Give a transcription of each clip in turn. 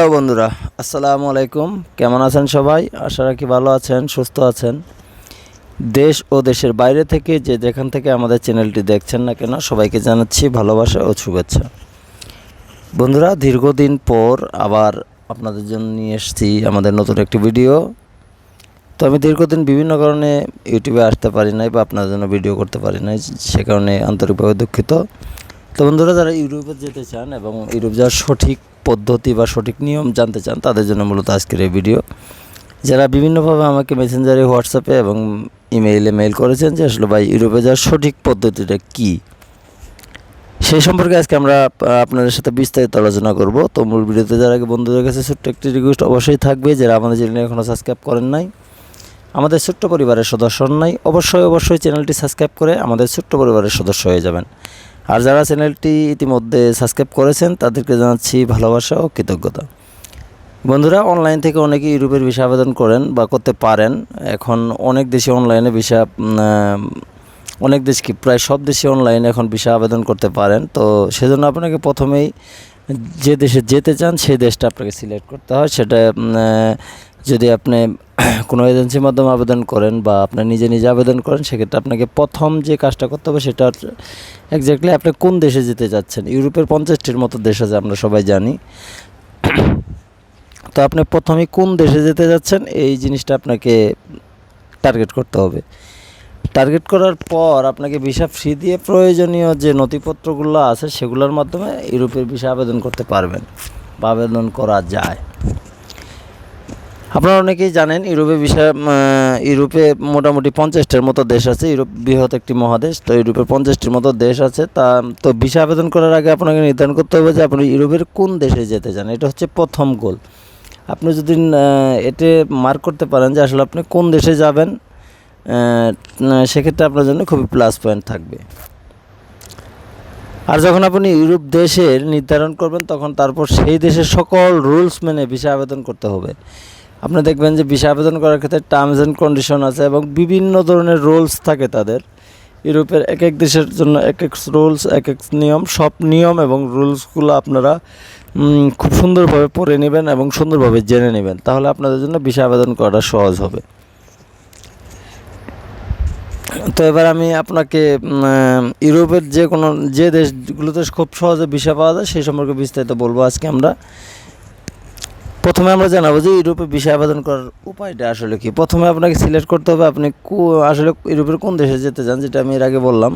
Hello বন্ধুরা, আসসালামু আলাইকুম। কেমন আছেন সবাই? আশা রাখি ভালো আছেন, সুস্থ আছেন। দেশ ও দেশের বাইরে থেকে যে যেখান থেকে আমাদের চ্যানেলটি দেখছেন না কেন, সবাইকে জানাচ্ছি ভালোবাসা ও শুভেচ্ছা। বন্ধুরা, দীর্ঘদিন পর আবার আপনাদের জন্য নিয়ে এসেছি আমাদের নতুন একটি ভিডিও। তো আমি দীর্ঘদিন বিভিন্ন কারণে ইউটিউবে আসতে পারি নাই বা আপনাদের জন্য ভিডিও করতে পারি নাই, সে কারণে আন্তরিকভাবে দুঃখিত। তো বন্ধুরা, যারা ইউরোপে যেতে চান এবং ইউরোপ যাওয়ার সঠিক পদ্ধতি বা সঠিক নিয়ম জানতে চান, তাদের জন্য মূলত আজকের এই ভিডিও। যারা বিভিন্নভাবে আমাকে মেসেঞ্জারে, হোয়াটসঅ্যাপে এবং ইমেইলে মেইল করেছেন যে আসলে ভাই ইউরোপে যাওয়ার সঠিক পদ্ধতিটা কী সেই সম্পর্কে আজকে আমরা আপনাদের সাথে বিস্তারিত আলোচনা করব। তো মূল ভিডিওতে যারা আগে বন্ধুদের কাছে ছোট্ট একটি রিকোয়েস্ট অবশ্যই থাকবে, যারা আমাদের চ্যানেলে এখনও সাবস্ক্রাইব করেন নাই, আমাদের ছোট্ট পরিবারের সদস্য নাই, অবশ্যই অবশ্যই চ্যানেলটি সাবস্ক্রাইব করে আমাদের ছোট্ট পরিবারের সদস্য হয়ে যাবেন। আর যারা চ্যানেলটি ইতিমধ্যে সাবস্ক্রাইব করেছেন, তাদেরকে জানাচ্ছি ভালোবাসা ও কৃতজ্ঞতা। বন্ধুরা অনলাইন থেকে অনেকে ইউরোপের ভিসা আবেদন করেন বা করতে পারেন। এখন অনেক দেশে অনলাইনে ভিসা অনেক দেশ কি, প্রায় সব দেশে অনলাইনে এখন ভিসা আবেদন করতে পারেন। তো সেজন্য আপনাকে প্রথমেই যে দেশে যেতে চান সেই দেশটা আপনাকে সিলেক্ট করতে হয়। সেটা যদি আপনি কোনো এজেন্সির মাধ্যমে আবেদন করেন বা আপনি নিজে নিজে আবেদন করেন, সেক্ষেত্রে আপনাকে প্রথম যে কাজটা করতে হবে সেটা এক্স্যাক্টলি আপনি কোন দেশে যেতে যাচ্ছেন ইউরোপের পঞ্চাশটির মতো দেশ আছে, আমরা সবাই জানি। তো আপনি প্রথমে কোন দেশে যেতে যাচ্ছেন, এই জিনিসটা আপনাকে টার্গেট করতে হবে। টার্গেট করার পর আপনাকে ভিসা ফ্রি দিয়ে প্রয়োজনীয় যে নথিপত্রগুলো আছে, সেগুলোর মাধ্যমে ইউরোপের ভিসা আবেদন করতে পারবেন বা আবেদন করা যায়। আপনারা অনেকেই জানেন, ইউরোপে ভিসা ইউরোপে মোটামুটি পঞ্চাশটার মতো দেশ আছে, ইউরোপ বৃহৎ একটি মহাদেশ, তো ইউরোপের পঞ্চাশটির মতো দেশ আছে। তা, তো ভিসা আবেদন করার আগে আপনাকে নির্ধারণ করতে হবে যে আপনি ইউরোপের কোন দেশে যেতে চান। এটা হচ্ছে প্রথম গোল। আপনি যদি এতে মার্ক করতে পারেন যে আসলে আপনি কোন দেশে যাবেন সেক্ষেত্রে আপনার জন্য খুবই প্লাস পয়েন্ট থাকবে। আর যখন আপনি ইউরোপ দেশের নির্ধারণ করবেন, তখন তারপর সেই দেশের সকল রুলস মেনে ভিসা আবেদন করতে হবে। আপনি দেখবেন যে ভিসা আবেদন করার ক্ষেত্রে টার্মস অ্যান্ড কন্ডিশন আছে এবং বিভিন্ন ধরনের রুলস থাকে তাদের। ইউরোপের এক এক দেশের জন্য এক এক রুলস এক এক নিয়ম, সব নিয়ম এবং রুলসগুলো আপনারা খুব সুন্দরভাবে পড়ে নেবেন এবং সুন্দরভাবে জেনে নেবেন। তাহলে আপনাদের জন্য ভিসা আবেদন করাটা সহজ হবে। তো এবার আমি আপনাকে ইউরোপের যে কোনো, যে দেশগুলোতে খুব সহজে ভিসা পাওয়া যায় সেই সম্পর্কে বিস্তারিত বলব আজকে আমরা। প্রথমে আমরা জানাব যে ইউরোপে বিষয় আবেদন করার উপায়টা আসলে কি? প্রথমে আপনাকে সিলেক্ট করতে হবে আপনি আসলে ইউরোপের কোন দেশে যেতে চান, যেটা আমি এর আগে বললাম।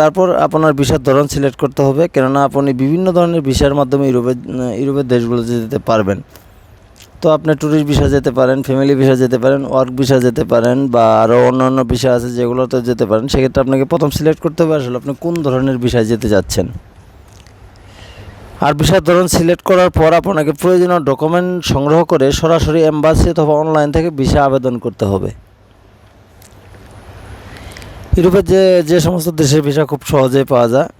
তারপর আপনার ভিসার ধরন সিলেক্ট করতে হবে, কেননা আপনি বিভিন্ন ধরনের ভিসার মাধ্যমে ইউরোপের ইউরোপের দেশগুলোতে যেতে পারবেন। তো আপনি ট্যুরিস্ট ভিসা যেতে পারেন ফ্যামিলি ভিসা যেতে পারেন ওয়ার্ক ভিসা যেতে পারেন, বা আরও অন্যান্য ভিসা আছে যেগুলোতে যেতে পারেন, সেক্ষেত্রে আপনাকে প্রথম সিলেক্ট করতে হবে আসলে আপনি কোন ধরনের ভিসায় যেতে যাচ্ছেন আর ভিসার ধরন সিলেক্ট করার পর আপনাকে প্রয়োজনীয় ডকুমেন্ট সংগ্রহ করে সরাসরি এম্বাসি অথবা অনলাইন থেকে ভিসা আবেদন করতে হবে। ইউরোপের যে যে সমস্ত দেশের ভিসা খুব সহজেই পাওয়া যায়।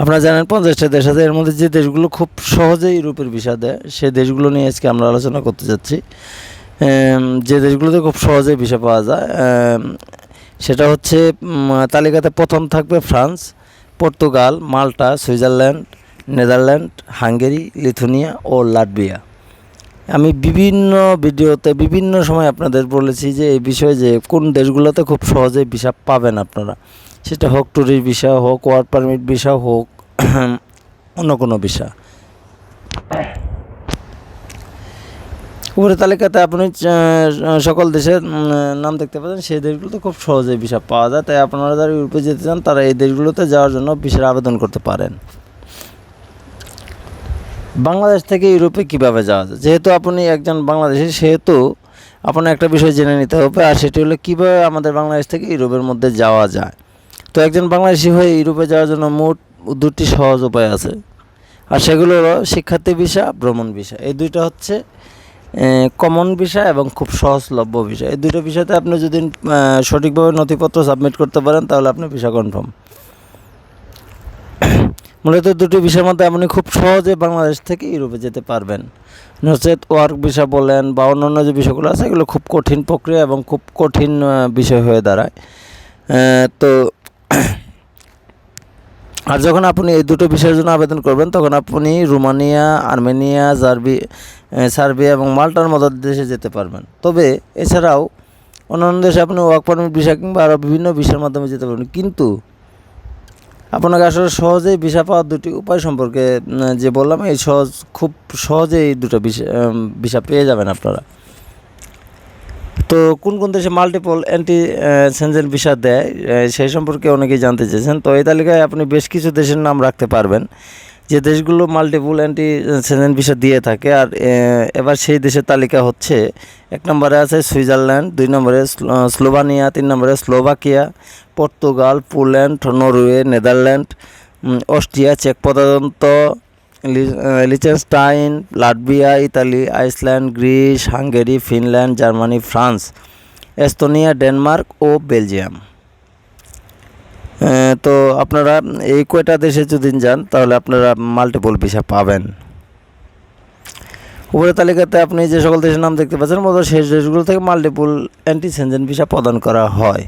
আপনারা জানেন পঞ্চাশটা দেশ আছে, এর মধ্যে যে দেশগুলো খুব সহজেই ইউরোপের ভিসা দেয় সেই দেশগুলো নিয়ে আজকে আমরা আলোচনা করতে যাচ্ছি। যে দেশগুলোতে খুব সহজেই ভিসা পাওয়া যায় সেটা হচ্ছে তালিকাতে প্রথম থাকবে France Portugal, Malta, Switzerland, Netherland, Hungary, Lithuania ও লাটভিয়া। আমি বিভিন্ন ভিডিওতে বিভিন্ন সময় আপনাদের বলেছি যে এই বিষয়ে যে কোন দেশগুলোতে খুব সহজে ভিসা পাবেন আপনারা। সেটা হোক ট্যুরিস্ট ভিসা হোক ওয়ার্ক পারমিট ভিসা হোক, অন্য কোনো ভিসা উপরে তালিকাতে আপনি সকল দেশের নাম দেখতে পাচ্ছেন। সেই দেশগুলোতে খুব সহজেই ভিসা পাওয়া যায়। তাই আপনারা যারা ইউরোপে যেতে চান, তারা এই দেশগুলোতে যাওয়ার জন্য ভিসার আবেদন করতে পারেন। বাংলাদেশ থেকে ইউরোপে কীভাবে যাওয়া যায়? যেহেতু আপনি একজন বাংলাদেশি, সেহেতু আপনার একটা বিষয় জেনে নিতে হবে, আর সেটি হলো কীভাবে আমাদের বাংলাদেশ থেকে ইউরোপের মধ্যে যাওয়া যায়। তো একজন বাংলাদেশি হয়ে ইউরোপে যাওয়ার জন্য মোট দুটি সহজ উপায় আছে, আর সেগুলো হলো শিক্ষার্থী ভিসা, ভ্রমণ ভিসা। এই দুইটা হচ্ছে কমন বিষয় এবং খুব সহজলভ্য বিষয়। এই দুটো বিষয়তে আপনি যদি সঠিকভাবে নথিপত্র সাবমিট করতে পারেন, তাহলে আপনি ভিসা কনফার্ম মূলত দুটি বিষয়ের মধ্যে আপনি খুব সহজে বাংলাদেশ থেকে ইউরোপে যেতে পারবেন। নচেত ওয়ার্ক ভিসা বলেন বা অন্যান্য যে বিষয়গুলো আছে, এগুলো খুব কঠিন প্রক্রিয়া এবং খুব কঠিন বিষয় হয়ে দাঁড়ায়। তো আর যখন আপনি এই দুটো বিষয়ের জন্য আবেদন করবেন, তখন আপনি রোমানিয়া, আর্মেনিয়া, জার্বি সার্বিয়া এবং মাল্টার মতো দেশে যেতে পারবেন। তবে এছাড়াও অন্যান্য দেশে আপনি ওয়ার্ক পারমিট ভিসা কিংবা আরও বিভিন্ন ভিসার মাধ্যমে যেতে পারবেন। কিন্তু আপনাকে আসলে সহজেই ভিসা পাওয়ার দুটি উপায় সম্পর্কে যে বললাম, এই সহজ, খুব সহজেই দুটো ভিসা ভিসা পেয়ে যাবেন আপনারা। তো কোন কোন দেশে মাল্টিপল অ্যান্টি সেনজেন ভিসা দেয় সেই সম্পর্কে অনেকেই জানতে চেয়েছেন। তো এই তালিকায় আপনি বেশ কিছু দেশের নাম রাখতে পারবেন, যে দেশগুলো মাল্টিপল অ্যান্টি সেনজেন ভিসা দিয়ে থাকে। আর এবার সেই দেশের তালিকা হচ্ছে, এক নম্বরে আছে সুইজারল্যান্ড, দুই নম্বরে স্লো- স্লোভানিয়া, তিন নম্বরে Slovakia, Portugal, Poland, Norway, Netherland Austria, check প্রজাতন্ত্র Liechtenstein, Latvia, Italy, Iceland, Greece, Hungary, Finland, Germany, France, Estonia, Denmark ও বেলজিয়াম। তো আপনারা এই কয়টা দেশে যদি যান, তাহলে আপনারা মাল্টিপল ভিসা পাবেন। উপরের তালিকাতে আপনি যে সকল দেশের নাম দেখতে পাচ্ছেন মতো সেই দেশগুলো থেকে মাল্টিপল অ্যান্টি সেনজেন ভিসা প্রদান করা হয়।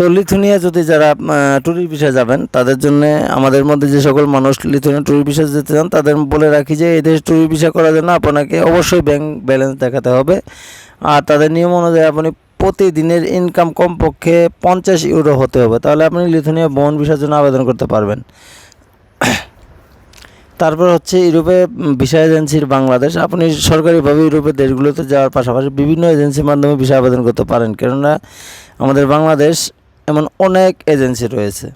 তো লিথুনিয়া যদি যারা ট্যুরিস্ট ভিসা যাবেন, তাদের জন্য আমাদের মধ্যে যে সকল মানুষ লিথুনিয়া ট্যুরিস্ট ভিসা যেতে চান, তাদের বলে রাখি যে এই দেশ ট্যুরিস্ট ভিসা করার জন্য আপনাকে অবশ্যই ব্যাংক ব্যালেন্স দেখাতে হবে। আর তাদের নিয়ম অনুযায়ী আপনি প্রতিদিনের ইনকাম কমপক্ষে পঞ্চাশ ইউরো হতে হবে। তাহলে আপনি লিথুনিয়া বন ভিসার জন্য আবেদন করতে পারবেন। তারপর হচ্ছে ইউরোপে ভিসা এজেন্সির বাংলাদেশ। আপনি সরকারিভাবে ইউরোপের দেশগুলোতে যাওয়ার পাশাপাশি বিভিন্ন এজেন্সির মাধ্যমে ভিসা আবেদন করতে পারেন। কেননা আমাদের বাংলাদেশ এমন অনেক এজেন্সি রয়েছে।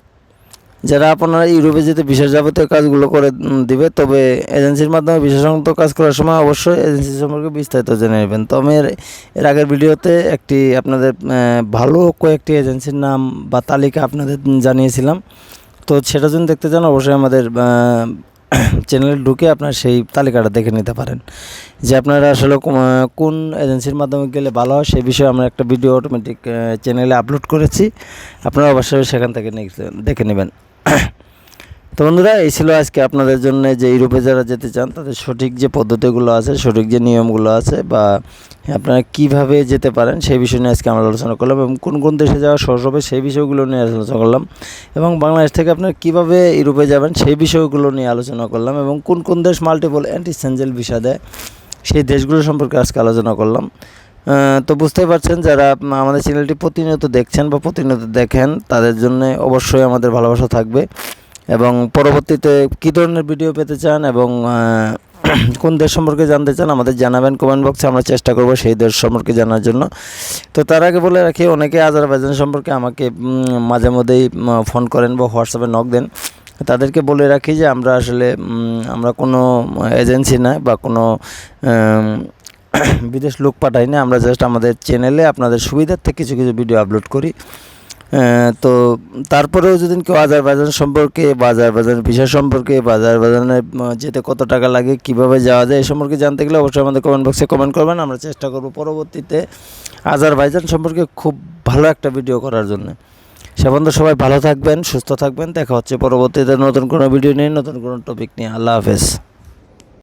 যারা আপনারা ইউরোপে যেতে বিশেষ যাবতীয় কাজগুলো করে দিবে, তবে এজেন্সির মাধ্যমে বিশেষ সংক্রান্ত কাজ করার সময় অবশ্যই এজেন্সি সম্পর্কে বিস্তারিত জেনে নেবেন। তো আমি এর আগের ভিডিওতে একটি আপনাদের ভালো কয়েকটি এজেন্সির নাম বা তালিকা আপনাদের জানিয়েছিলাম। তো সেটা যদি দেখতে চান, অবশ্যই আমাদের চ্যানেলে ঢুকে আপনার সেই তালিকাটা দেখে নিতে পারেন। যে আপনারা আসলে কোন- এজেন্সির মাধ্যমে গেলে ভালো হয় সেই বিষয়ে আমরা একটা ভিডিও অটোমেটিক চ্যানেলে আপলোড করেছি। আপনারা অবশ্যই সেখান থেকে দেখে নেবেন। তো বন্ধুরা, এই ছিল আজকে আপনাদের জন্য যে ইউরোপে যারা যেতে চান, তাদের সঠিক যে পদ্ধতিগুলো আছে, সঠিক যে নিয়মগুলো আছে বা আপনারা কীভাবে যেতে পারেন, সেই বিষয় নিয়ে আজকে আমরা আলোচনা করলাম এবং কোন কোন দেশে যাওয়া সহজ হবে, সেই বিষয়গুলো নিয়ে আলোচনা করলাম এবং বাংলাদেশ থেকে আপনারা কীভাবে ইউরোপে যাবেন, সেই বিষয়গুলো নিয়ে আলোচনা করলাম এবং কোন কোন দেশ মাল্টিপল অ্যান্টি সেঞ্জেল ভিসা দেয়, সেই দেশগুলো সম্পর্কে আজকে আলোচনা করলাম। তো বুঝতেই পারছেন যারা আমাদের চ্যানেলটি প্রতিনিয়ত দেখছেন বা প্রতিনিয়ত দেখেন, তাদের জন্য অবশ্যই আমাদের ভালোবাসা থাকবে। এবং পরবর্তীতে কী ধরনের ভিডিও পেতে চান এবং কোন দেশ সম্পর্কে জানতে চান, আমাদের জানাবেন কমেন্ট বক্সে আমরা চেষ্টা করব সেই দেশ সম্পর্কে জানার জন্য। তো তার আগে বলে রাখি, অনেকে আজারবাইজান সম্পর্কে আমাকে মাঝে মধ্যেই ফোন করেন বা হোয়াটসঅ্যাপে নক দেন। তাদেরকে বলে রাখি যে, আমরা আসলে আমরা কোনো এজেন্সি না বা কোনো বিদেশ লোক পাঠাই না। আমরা জাস্ট আমাদের চ্যানেলে আপনাদের সুবিধার্থে কিছু কিছু ভিডিও আপলোড করি। তো তারপরেও যদি কেউ আজারবাইজান সম্পর্কে বা আজারবাইজান ভিসা সম্পর্কে বা আজারবাইজানে যেতে কত টাকা লাগে, কীভাবে যাওয়া যায়, এ সম্পর্কে জানতে গেলে অবশ্যই আমাদের কমেন্ট বক্সে কমেন্ট করবেন। আমরা চেষ্টা করব পরবর্তীতে আজারবাইজান সম্পর্কে খুব ভালো একটা ভিডিও করার জন্য। সে পর্যন্ত সবাই ভালো থাকবেন, সুস্থ থাকবেন। দেখা হচ্ছে পরবর্তীতে নতুন কোনো ভিডিও নিয়ে, নতুন কোনো টপিক নিয়ে। আল্লাহ হাফেজ।